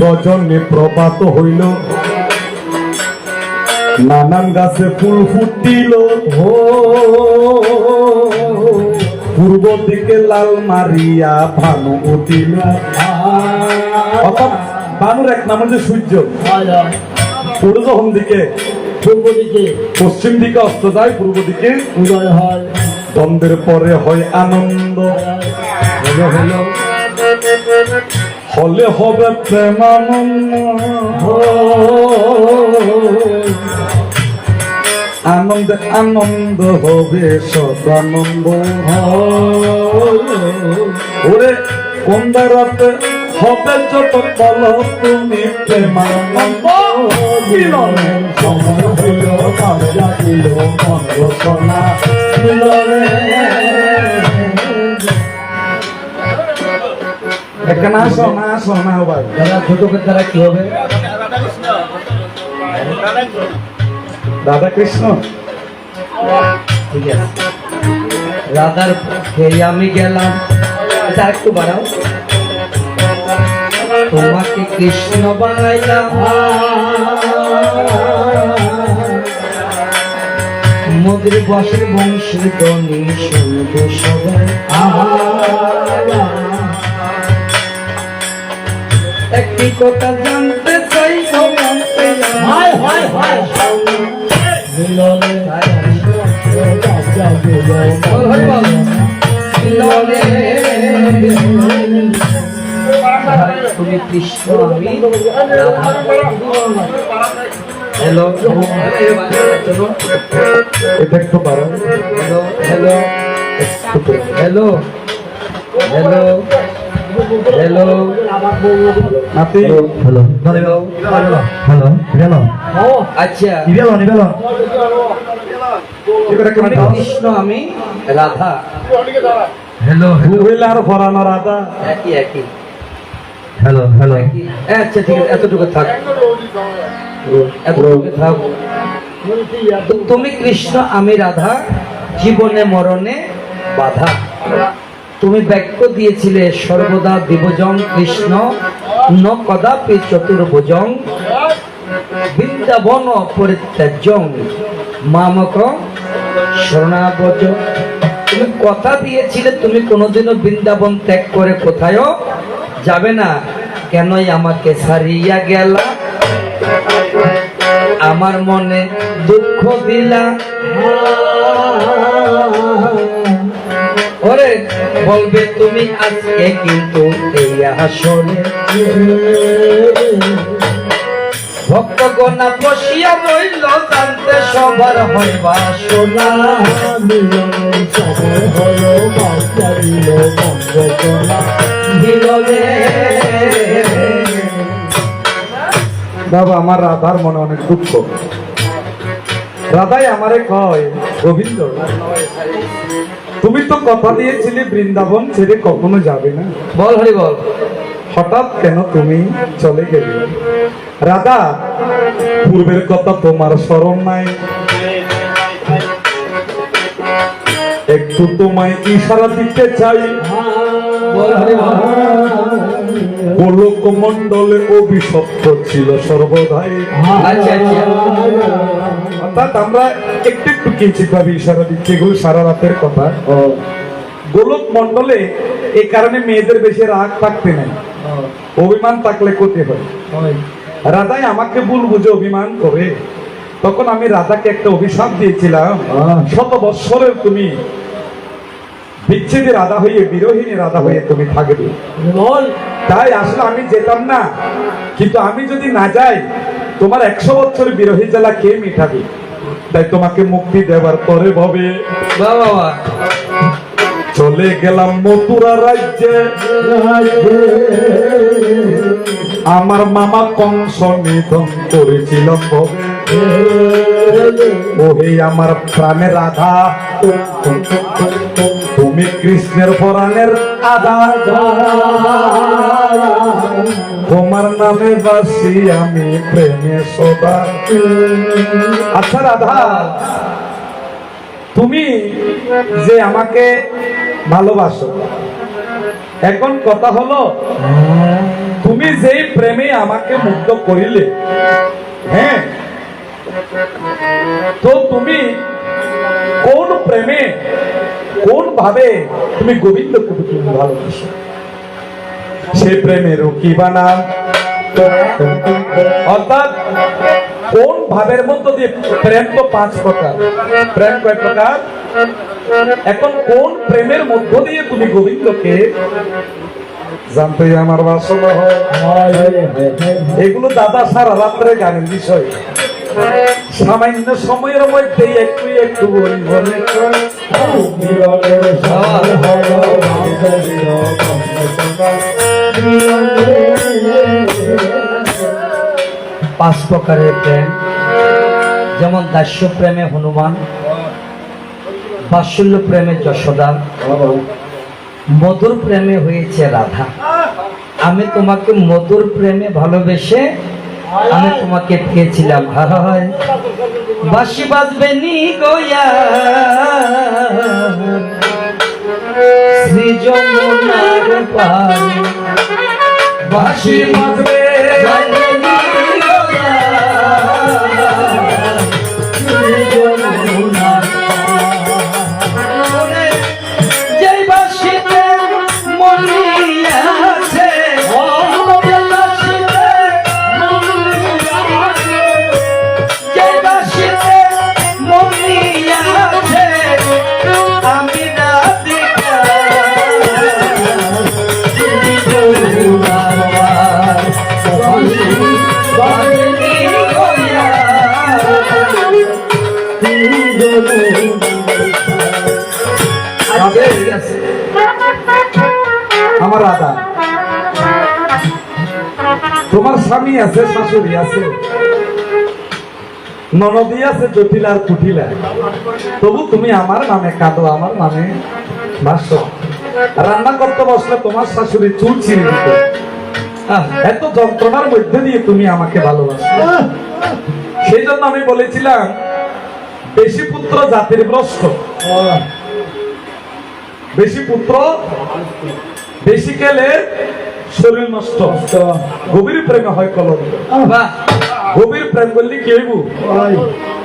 রজনী প্রপাত হইল। নানান গাছে ফুল ফুটিল। হো পূর্ব দিকে লাল মারিয়া ভানু উঠিল। অর্থাৎ ভানুর এক নাম হচ্ছে সূর্য। পূর্ব দিকে পূর্ব দিকে। পশ্চিম দিকে অস্ত যায় পূর্ব দিকে উদয় হয়। দ্বন্দ্বের পরে হয় আনন্দ। হলো হলো। হলে হবে প্রেমানন্দ। আনন্দে আনন্দ হবে সদানন্দ। ওরে কোনটা রাতে হবে যত বল তুমি প্রেমানন্দ। এখানে আসো ভাই দাদা ছোটকে দ্বারা কি হবে? কৃষ্ণ। ঠিক আছে। রাধার খেয়ে আমি গেলাম। এটা একটু বাড়াও। তোমাকে কৃষ্ণ বানাইলাম। বংশের দনি শুনবে সবাই। একটি কথা জানতে চাই জানতে হায় হায় হায়। মিলনে তুমি কৃষ্ণ আমি হ্যালো এটা একটু hello hello. Hello hello. Hello নাতি হ্যালো হ্যালো হ্যালো নিবেল আচ্ছা নিবেল নিবেল এবারে কেমন তুমি কৃষ্ণ আমি রাধা হ্যালো হইলে আর ফরানো রাধা একই একই হ্যালো হ্যালো আচ্ছা ঠিক আছে এতটুকু থাক এতটুকু থাক তুমি কৃষ্ণ আমি রাধা জীবনে মরণে বাধা তুমি বাক্য দিয়েছিলে, সর্বদা দিবজং কৃষ্ণ ন কদাপি চতুর্ভুজং, বৃন্দাবন পরিত্যাজ্যং, মামক শরণাবজ তুমি কথা দিয়েছিলে, তুমি কোনোদিনও বৃন্দাবন ত্যাগ করে কোথায়ও যাবে না। কেনই আমাকে সারিয়া গেলা? আমার মনে দুঃখ দিলা? ওরে বলবে তুমি আজকে কিন্তু এই আসনে। ভক্তগণা বসিয়া রইল, জানতে সবার হইবা সোনা বাবা, আমার রাধার মনে অনেক দুঃখ। রাধাই আমারে কয়, গোবিন্দ তুমি তো কথা দিয়েছিলে বৃন্দাবন ছেড়ে কখনো যাবে না। বল হরি বল। হঠাৎ কেন তুমি চলে গেলে? রাধা পূর্বের কথা তোমার স্মরণ নাই। একটু তোমায় ইশারা দিতে চাই। বল হরি বল। গোলক মন্ডলে অভিশপ্ত ছিল সর্বদাই। আচ্ছা আচ্ছা। অর্থাৎ আমরা একটু একটু কিঞ্চিত ভাবে ইশারা দিচ্ছি এগুলো সারা রাতের কথা। গোলক মন্ডলে এই কারণে মেয়েদের বেশি রাগ থাকতে নাই। অভিমান থাকলে ক্ষতি হয়। রাধাই আমাকে ভুল বুঝে অভিমান করে। তখন আমি রাধাকে একটা অভিশাপ দিয়েছিলাম। শত বৎসরের তুমি বিচ্ছেদে রাধা হয়ে বিরোহিনী রাধা হয়ে তুমি থাকবে। তাই আসলে আমি যেতাম না। কিন্তু আমি যদি না যাই তোমার একশো বছর বিরোহী জ্বালা কে মিটাবে? তাই তোমাকে মুক্তি দেবার পরে ভাবে। চলে গেলাম মথুরা রাজ্যে। আমার মামা কংস নিধন করেছিলাম ভবে। ওহে আমার প্রাণে রাধা। তুমি কৃষ্ণের পরাণের তোমার নামে বাসি আমি প্রেমে সদা আচ্ছা রাধা, তুমি যে আমাকে ভালোবাসো, এখন কথা হলো, তুমি যেই প্রেমে আমাকে মুক্ত করিলে হ্যাঁ তো তুমি কোন প্রেমে কোন ভাবে তুমি গোবিন্দকে তুমি ভালোবাসো? সে প্রেমের কি বানাম অর্থাৎ কোন ভাবের মধ্য দিয়ে প্রেম তো পাঁচ প্রকার? প্রেম কয় প্রকার? এখন কোন প্রেমের মধ্য দিয়ে তুমি গোবিন্দকে জানতে আমার বাসনা হয়। এগুলো দাদা সারা রাত্রে গানের বিষয়। সামান্য সময়ের মধ্যে একটু একটু পাঁচ প্রকারের প্রেম। যেমন দাস্য প্রেমে হনুমান, বাৎসল্য প্রেমে যশোদা, মধুর প্রেমে হয়েছে রাধা। আমি তোমাকে মধুর প্রেমে ভালোবেসে আমি তোমাকে পেয়েছিলাম। ভাই বাসি বাজবে নি গোয়া শ্রী যমুনার পারে বাসি বাজবে স্বামী আছে, শাশুড়ি আছে। ননদী আছে, জটিল আর কুটিলা তবু তুমি আমার নামে কাঁদো, আমার নামে ভাষ্য রান্না করতে বসলে তোমার শাশুড়ি চুল ছিঁড়ে দিত। এত যন্ত্রণার মধ্যে দিয়ে তুমি আমাকে ভালোবাসো সেই জন্য আমি বলেছিলাম, বেশি পুত্র জাতির ভ্রষ্ট। বেশি পুত্র, বেশি খেলে শরীর নষ্ট। গভীর প্রেমে হয় কলম। গভীর প্রেম করলে কে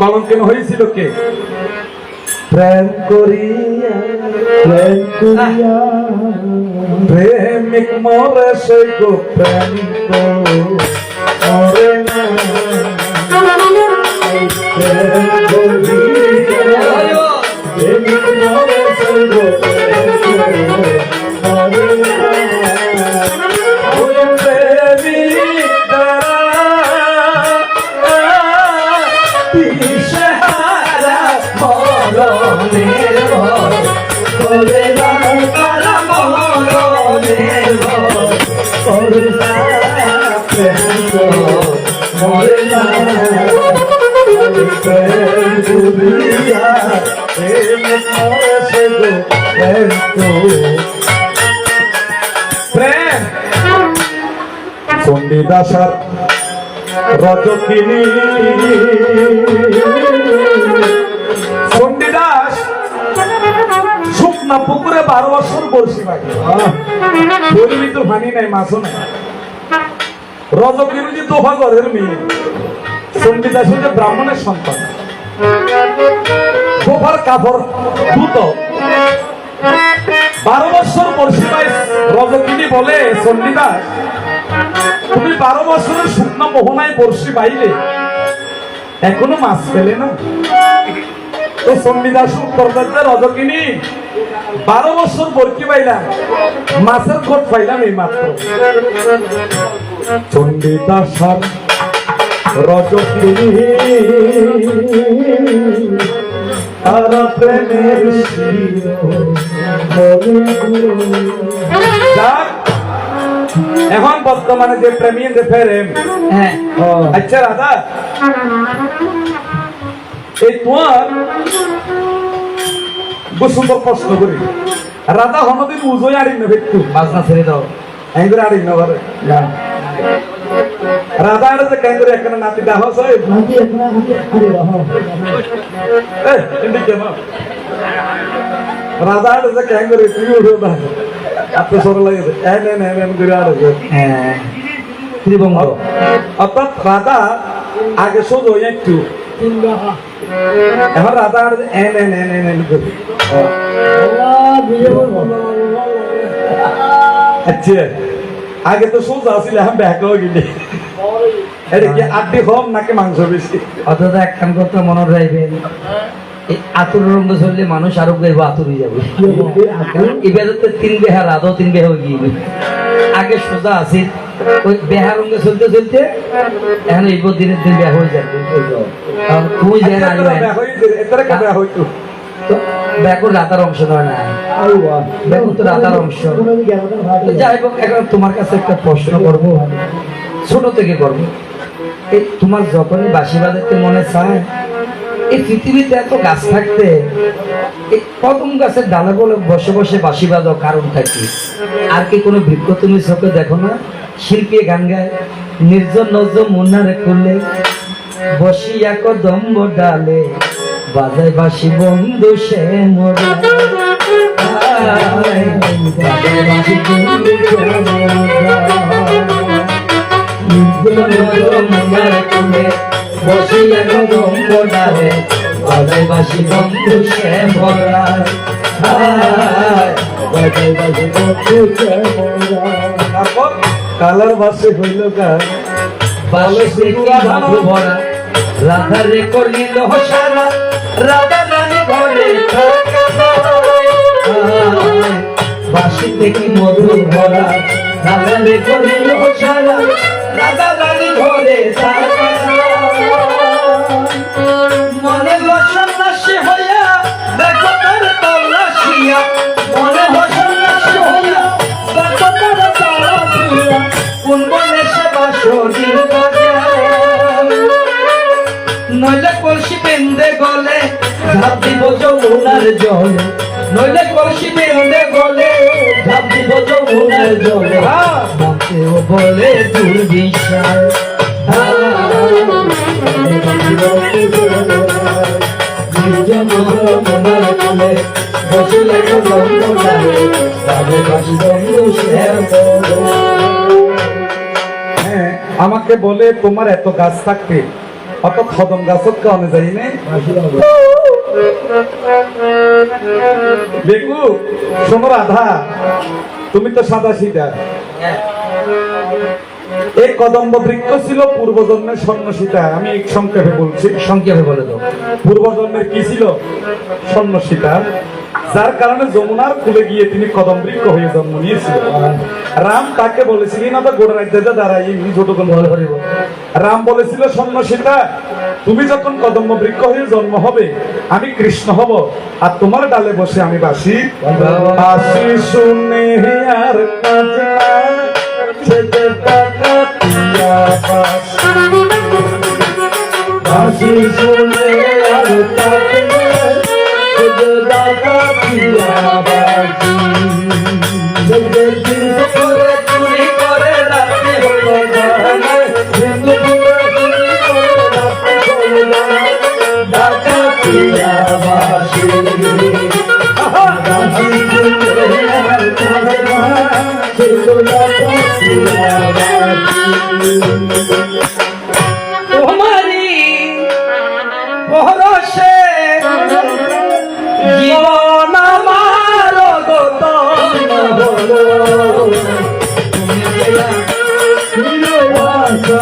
কলম কেন হয়েছিল কে? প্রেম করিয়া প্রেম করিয়া। প্রেমিক মরে সই গো মরে না। প্রেম চণ্ডীদাসার রজকিনী। চণ্ডীদাস শুকনা পুকুরে বারো বছর বলছি ভাই। বলবি তো হানি নাই, মাছও নাই। রজকিনী যে দোহা ঘরের মেয়ে চণ্ডীদাস হচ্ছে ব্রাহ্মণের সন্তান। সোফার কাপড় দ্রুত বারো বছর বর্ষি ভাই রজকিনী বলে চণ্ডীদাস তুমি বারো বছরের শুকনো মোহনায় বর্ষি বাইলে, এখনও মাছ পেলে না? তো সন্নিদাস উত্তর দিতে রজকিনী বারো বছর বর্তি পাইলাম মাছের খোঁজ পাইলাম এই মাত্র চন্ডিদাস রজকিনী, তারা প্রেমের এখন বর্তমানে যে প্রেমী যে প্রেম হ্যাঁ। আচ্ছা রাধা। এই তোমার সুন্দর প্রশ্ন করি। রাধা হনদিন উজয় আড়ি নেবে একটু বাজনা ছেড়ে দাও। এই করে আড়ি নেবার রাধা আড়ে যে কেন করে এখানে নাতি দেহ সাহেব রাধা যে কেন করে তুই উঠো না এত সরল লাগে করে আর হ্যাঁ অর্থাৎ রাধা আগে সোজ হয়ে একটু। এখন রাধা আর এন এন এন এন এন করে আচ্ছা আগে তো সোজা আসলে এখন ব্যাক হয়ে গেলি। এটা কি আড্ডি কম নাকি মাংস বেশি? অথচ একখান করতে মনে রাখবেন আতুর চললে মানুষ আরও আতুর হয়ে যাবে। তিন বেহা রাধো, তিন গিয়ে আগে সোজা আছে, ওই বেহা রঙ্গে চলতে চলতে এখন এই দিনের দিন হয়ে যাবে রাতার অংশ যাই হোক, এখন তোমার কাছে একটা প্রশ্ন ছোট থেকে করব। তোমার যখনই বাঁশি বাজাতে মনে চায় এই পৃথিবীতে এত গাছ থাকতে এই কদম গাছের ডালে বলে বসে বসে বাঁশি বাজাও কারণটা কি? আর কি কোনো বৃক্ষ তুমি চোখে দেখো না? শিল্পী গান গায়, নির্জন নজন মুন্নারে করলে বসিয়া কদম্ব ডালে বাজায় বাসি বন্ধু সে মোরা। মনার কোণে বসিয়া কদম্ব ডালে বাজায় বাসি বন্ধু সে মোরা আয়, বাজায় বাসি বন্ধু সে কালার বাসে হইল কার বালে সে কি ভরা? রাধা রে করিল সারা রাধা রানী ঘরে। বাঁশিতে কি মধুর ভরা? রাধা রে করিল সারা রাধা রানী ঘরে থাকা যমুনার জলে নইলে কলসি বেন্দে গলে ঝাঁপ দিব যমুনার জলে। ভাবতেও বলে দুর্বিশাল হ্যাঁ আমাকে বলে তোমার এত গাছ থাকতে অত খদম গাছত কারণে যাই না? দেখু শোনো রাধা, তুমি তো সাদা সিধা। এই কদম্ব বৃক্ষ ছিল পূর্বজন্মের স্বর্ণ সীতা। আমি সংক্ষেপে বলছি, সংক্ষেপে বলে দাও। পূর্বজন্মের কি ছিল? স্বর্ণ সীতা। যার কারণে যমুনার খুলে গিয়ে তিনি কদম বৃক্ষ হয়ে জন্ম নিয়েছিলেন। রাম তাকে বলেছিলেন না তো গোড়া রাজ্যে দাঁড়াই এমনি ছোট বলে করিব রাম বলেছিল স্বর্ণ সীতা, তুমি যখন কদম্ব বৃক্ষ হয়ে জন্ম হবে, আমি কৃষ্ণ হব, আর তোমার ডালে বসে আমি বাসি। বাসি শুনে আর বাসি। তোমারি পরশে জীবন আমার গত তোমারি পরশে